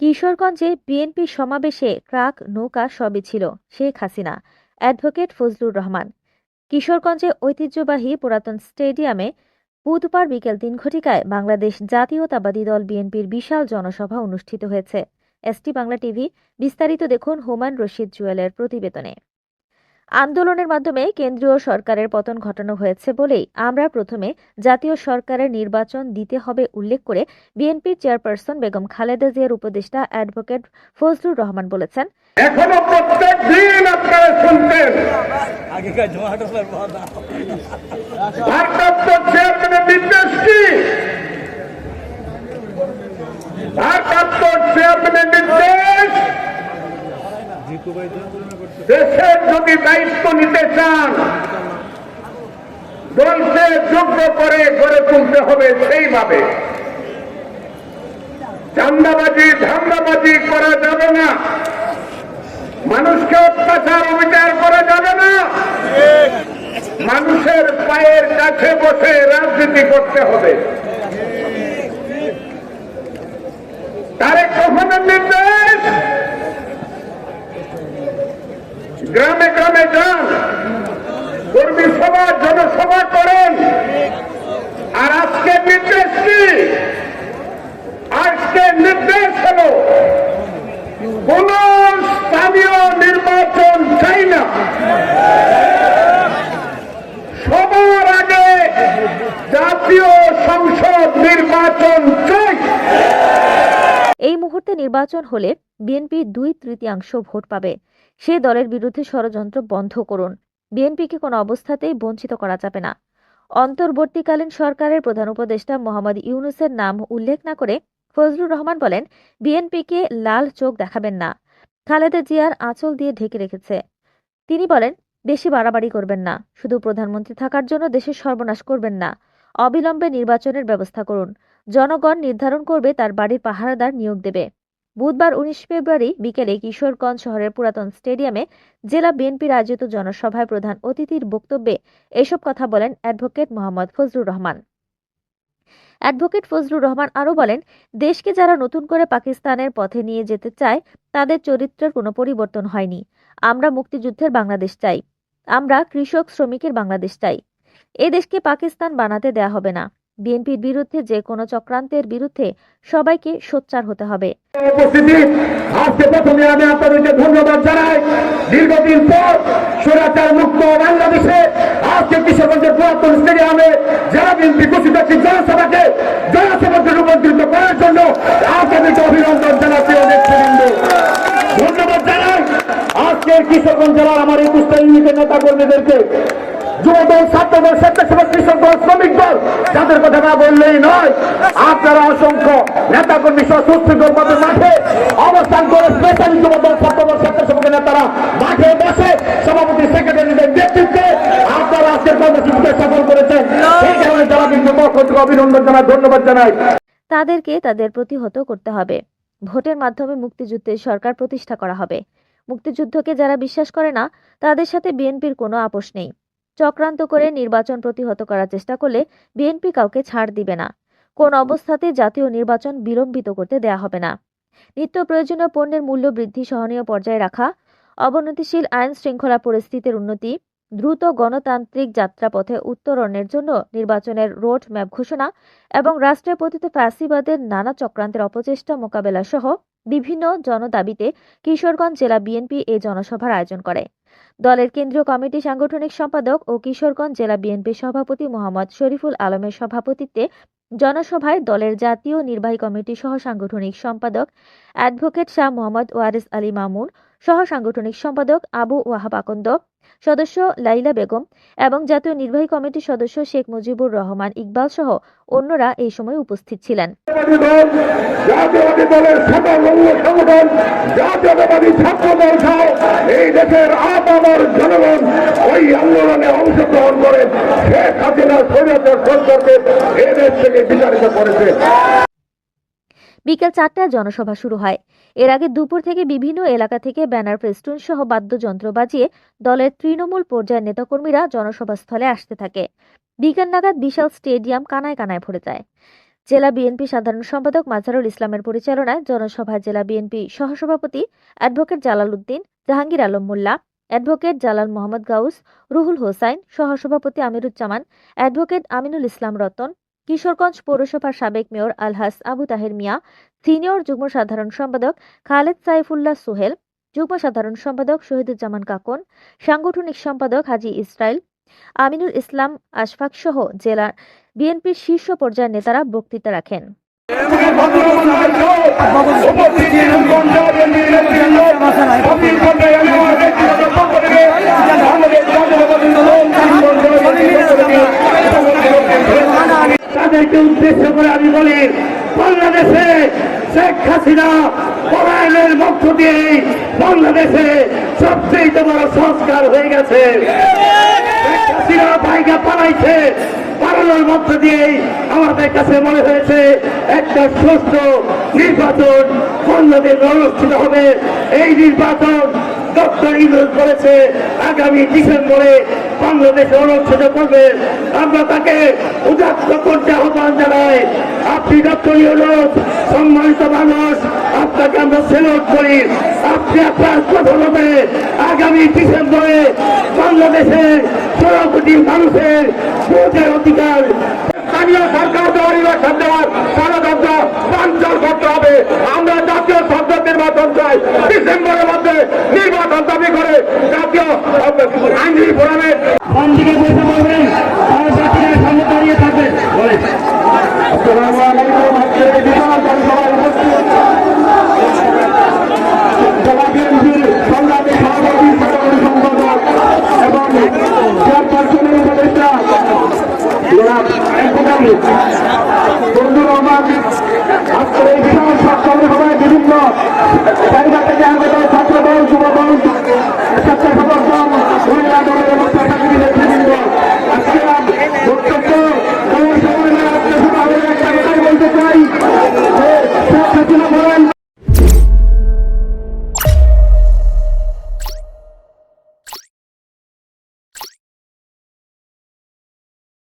কিশোরগঞ্জে BNP সমাবেশে truck, নৌকা সবই ছিল, শেখ হাসিনা, অ্যাডভোকেট ফজলুর রহমান। কিশোরগঞ্জে ঐতিহ্যবাহী পুরাতন স্টেডিয়ামে বুধবার বিকেল তিন ঘটিকায় বাংলাদেশ জাতীয়তাবাদী দল বিএনপির বিশাল জনসভা অনুষ্ঠিত হয়েছে। এসটি বাংলা টিভি, বিস্তারিত দেখুন হোমান রশিদ জুয়েলের প্রতিবেদনে। আন্দোলনের মাধ্যমে কেন্দ্রীয় সরকারের পতন ঘটানো হয়েছে বলেই আমরা প্রথমে জাতীয় সরকারের নির্বাচন দিতে হবে উল্লেখ করে বিএনপির চেয়ারপারসন বেগম খালেদা জিয়ার উপদেষ্টা অ্যাডভোকেট ফজলুর রহমান বলেছেন এখনও প্রত্যেক দিন আপনারা শুনতেন। আগেকার দায়িত্ব নিতে চান, দলকে যোগ্য করে গড়ে তুলতে হবে সেইভাবে। চান্দাবাজি, ধান্দাবাজি করা যাবে না। মানুষকে অত্যাচার অবিচার করা যাবে না। মানুষের পায়ের কাছে বসে রাজনীতি করতে হবে তারেক রহমানের নির্দেশ গ্রামে গ্রামে যান কর্মী সভা জনসভা করেন আর আজকে নির্দেশ কি আজকে নির্দেশ হলো কোন স্থানীয় নির্বাচন চাই না সবার আগে জাতীয় সংসদ নির্বাচন চাই এই মুহূর্তে নির্বাচন হলে বিএনপি দুই তৃতীয়াংশ ভোট পাবে। সে দলের বিরুদ্ধে ষড়যন্ত্র বন্ধ করুন। বিএনপিকে কোনো অবস্থাতেই বঞ্চিত করা যাবে না। অন্তর্বর্তীকালীন সরকারের প্রধান উপদেষ্টা মোহাম্মদ ইউনুসের নাম উল্লেখ না করে ফজলুর রহমান বলেন, বিএনপিকে লাল চোখ দেখাবেন না। খালেদা জিয়ার আঁচল দিয়ে ঢেকে রেখেছে। তিনি বলেন, বেশি বাড়াবাড়ি করবেন না। শুধু প্রধানমন্ত্রী থাকার জন্য দেশের সর্বনাশ করবেন না। অবিলম্বে নির্বাচনের ব্যবস্থা করুন। জনগণ নির্ধারণ করবে তার বাড়ির পাহারাদার নিয়োগ দেবে। বুধবার উনিশ ফেব্রুয়ারি বিকেলে কিশোরগঞ্জ শহরের পুরাতন স্টেডিয়ামে জেলা বিএনপির আয়োজিত জনসভায় প্রধান অতিথির বক্তব্যে এসব কথা বলেন অ্যাডভোকেট মোহাম্মদ ফজলুর রহমান। অ্যাডভোকেট ফজলুর রহমান আরও বলেন, দেশকে যারা নতুন করে পাকিস্তানের পথে নিয়ে যেতে চায়, তাদের চরিত্রের কোনো পরিবর্তন হয়নি। আমরা মুক্তিযুদ্ধের বাংলাদেশ চাই। আমরা কৃষক শ্রমিকের বাংলাদেশ চাই। এ দেশকে পাকিস্তান বানাতে দেয়া হবে না। বিএনপির বিরুদ্ধে যে কোনো চক্রান্তের বিরুদ্ধে সবাইকে সোচ্চার হতে হবে। উপস্থিতি। আজকে প্রথমে আমি আপনাদেরকে ধন্যবাদ জানাই। দীর্ঘদিন পর মুক্ত বাংলাদেশে আজকে কিশোরগঞ্জের পুরাতন স্টেডিয়ামে বিএনপি ঘোষিত একটি জনসভাকে জনসভাকে রূপান্তরিত করার জন্য আপনাদেরকে অভিনন্দন জানাচ্ছি অনেক ধন্যবাদ জানাই। আজকে কিশোরগঞ্জ জেলার আমার একুশ ইউনিটের নেতা কর্মীদেরকে তাদেরকে তাদের প্রতিহত করতে হবে। ভোটের মাধ্যমে মুক্তিযুদ্ধের সরকার প্রতিষ্ঠা করা হবে। মুক্তিযুদ্ধকে যারা বিশ্বাস করে না, তাদের সাথে বিএনপির কোনো আপোষ নেই। চক্রান্ত করে নির্বাচন প্রতিহত করার চেষ্টা করলে বিএনপি কাউকে ছাড় দিবে না। কোন অবস্থাতে জাতীয় নির্বাচন বিলম্বিত করতে দেয়া হবে না। নিত্য প্রয়োজনীয় পণ্যের মূল্য বৃদ্ধি, সহনীয় পর্যায়ে রাখা, অবনতিশীল আইন শৃঙ্খলা পরিস্থিতির উন্নতি, দ্রুত গণতান্ত্রিক যাত্রাপথে উত্তরণের জন্য নির্বাচনের রোড ম্যাপ ঘোষণা এবং রাষ্ট্রের পতিত ফ্যাসিবাদের নানা চক্রান্তের অপচেষ্টা মোকাবেলা সহ বিভিন্ন জনদাবিতে কিশোরগঞ্জ জেলা বিএনপি এই জনসভার আয়োজন করে। দলের কেন্দ্রীয় কমিটি সাংগঠনিক সম্পাদক ও কিশোরগঞ্জ জেলা বিএনপি সভাপতি মোহাম্মদ শরীফুল আলমের সভাপতিত্বে জনসভায় দলের জাতীয় নির্বাহী কমিটি সহ সাংগঠনিক সম্পাদক অ্যাডভোকেট শাহ মোহাম্মদ ওয়ারিস আলী মামুন সহ সাংগঠনিক সম্পাদক আবু ওয়াহাব আকন্দ সদস্য লাইলা বেগম এবং জাতীয় নির্বাহী কমিটির সদস্য শেখ মুজিবুর রহমান ইকবাল সহ অন্যরা এই সময় উপস্থিত ছিলেন। বিকেল চারটায় জনসভা শুরু হয়। এর আগে দুপুর থেকে বিভিন্ন এলাকা থেকে ব্যানার, ফেস্টুন সহ বাদ্যযন্ত্র বাজিয়ে দলের তৃণমূল পর্যায়ের নেতাকর্মীরা জনসভাস্থলে আসতে থাকে। বিকেল নাগাদ বিশাল স্টেডিয়াম কানায় কানায় ভরে যায়। জেলা বিএনপি সাধারণ সম্পাদক মাজারুল ইসলামের পরিচালনায় জনসভায় জেলা বিএনপি সহসভাপতি অ্যাডভোকেট জালাল উদ্দিন, জাহাঙ্গীর আলম মোল্লা, অ্যাডভোকেট জালাল মোহাম্মদ গাউস, রুহুল হোসাইন, সহসভাপতি আমিরুজ্জামান, অ্যাডভোকেট আমিনুল ইসলাম রতন কিশোরগঞ্জ পৌরসভার সাবেক মেয়র আলহাস আবু তাহের মিয়া সিনিয়র যুগ্ম সাধারণ সম্পাদক খালেদ সাইফুল্লাহ সোহেল যুগ্ম সাধারণ সম্পাদক শহীদুজ্জামান কাকন সাংগঠনিক সম্পাদক হাজি ইসরাইল আমিনুল ইসলাম আশফাক সহ জেলার বিএনপির শীর্ষ পর্যায়ের নেতারা বক্তৃতা রাখেন তাদেরকে উদ্দেশ্য করে আমি বলি বাংলাদেশে শেখ হাসিনা পলায়নের মধ্য দিয়ে বাংলাদেশে সবচেয়ে বড় সংস্কার হয়ে গেছে। হাসিনা ভাইগা পালাইছে। পালানোর মধ্য দিয়েই আমাদের কাছে মনে হয়েছে একটা সুস্থ নির্বাচন বাংলাদেশ অনুষ্ঠিত হবে। এই নির্বাচন ডক্টর ইউনুস বলেছে, আগামী ডিসেম্বরে বাংলাদেশে অনুষ্ঠিত করবে। আমরা তাকে উদাত্ত করতে আহ্বান জানাই। আপনি ডক্টর ইউনুস, সম্মানিত মানুষ, আপনাকে আমরা সেলুট করি। আপনি আপনার প্রথমে আগামী ডিসেম্বরে বাংলাদেশের ষোলো কোটি মানুষের ভোটের অধিকার। স্থানীয় সরকার দেওয়ার ইলেকশন দেওয়ার ষড়যন্ত্র বাঞ্চল করতে হবে। আমরা জাতীয় সংসদ নির্বাচন চাই। ডিসেম্বরের মধ্যে নির্বাচন দাবি করে জাতীয় আইনজীবী ফোরামের কোন দিকে বসে বলবেন আর বাকিরা সামনে দাঁড়িয়ে থাকবেন বলে আসসালামু আলাইকুম আজকের বিশাল জনসভায় উপস্থিত জেলা বিএনপির সংগ্রামী সভাপতি সাধারণ সম্পাদক এবং চেয়ারপারসনের উপদেষ্টা জনাব বন্ধু রহমান আজকের এই বিশাল সভা বিভিন্ন